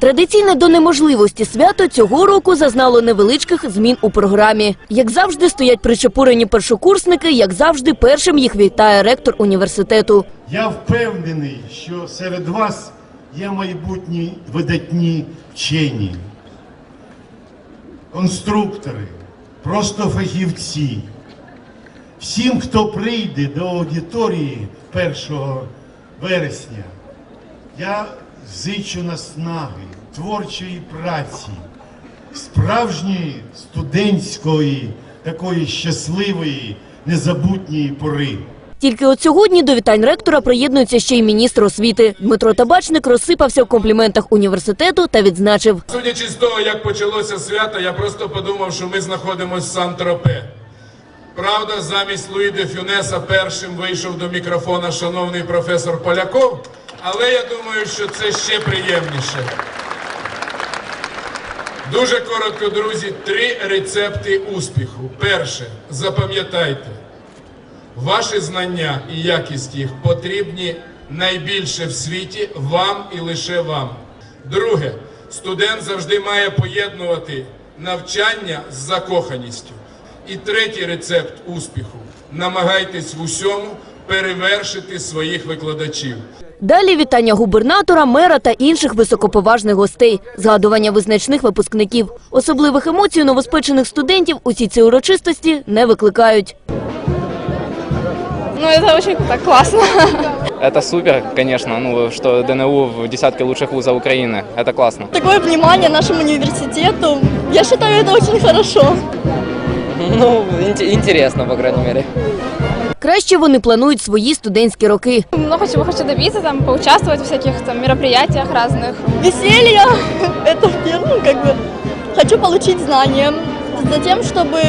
Традиційне до неможливості свято цього року зазнало невеличких змін у програмі. Як завжди, стоять причепурені першокурсники, як завжди, першим їх вітає ректор університету. Я впевнений, що серед вас є майбутні видатні вчені, конструктори, просто фахівці. Всім, хто прийде до аудиторії 1 вересня, я зичу наснаги, творчої праці, справжньої студентської, такої щасливої, незабутньої пори. Тільки от сьогодні до вітань ректора приєднується ще й міністр освіти. Дмитро Табачник розсипався в компліментах університету та відзначив. Судячи з того, як почалося свято, я просто подумав, що ми знаходимося в Сан-Тропе. Правда, замість Луї де Фюнеса першим вийшов до мікрофона шановний професор Поляков, але я думаю, що це ще приємніше. Дуже коротко, друзі, три рецепти успіху. Перше, запам'ятайте, ваші знання і якість їх потрібні найбільше в світі вам і лише вам. Друге, студент завжди має поєднувати навчання з закоханістю. І третій рецепт успіху намагайтесь в усьому перевершити своїх викладачів. Далі вітання губернатора, мера та інших високоповажних гостей, згадування визначних випускників. Особливих емоцій у новоспечених студентів усі ці урочистості не викликають. Ну, это очень так классно. Это супер, конечно, ну, что ДНУ в десятке лучших вузов Украины. Это классно. Такое внимание нашему университету. Я считаю, это очень хорошо. Ну, ин- интересно, по крайней мере. Краще вони планують свої студентські роки. Много чего хочу добиться, там, поучаствовать в всяких там мероприятиях разных. Веселье – это в первом, как бы. Хочу получить знания. Затем, чтобы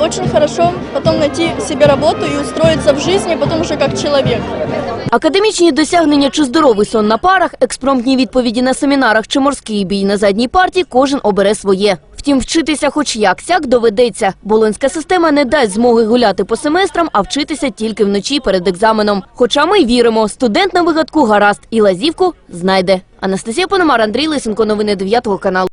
очень хорошо потом найти себе работу и устроиться в жизни, потом уже как человек. Академічні досягнення чи здоровий сон на парах, експромтні відповіді на семінарах чи морський бій на задній парті – кожен обере своє. Втім, вчитися хоч як-сяк доведеться. Болонська система не дасть змоги гуляти по семестрам, а вчитися тільки вночі перед екзаменом. Хоча ми віримо, студент на вигадку гаразд і лазівку знайде. Анастасія Пономар, Андрій Лисенко, новини 9 каналу.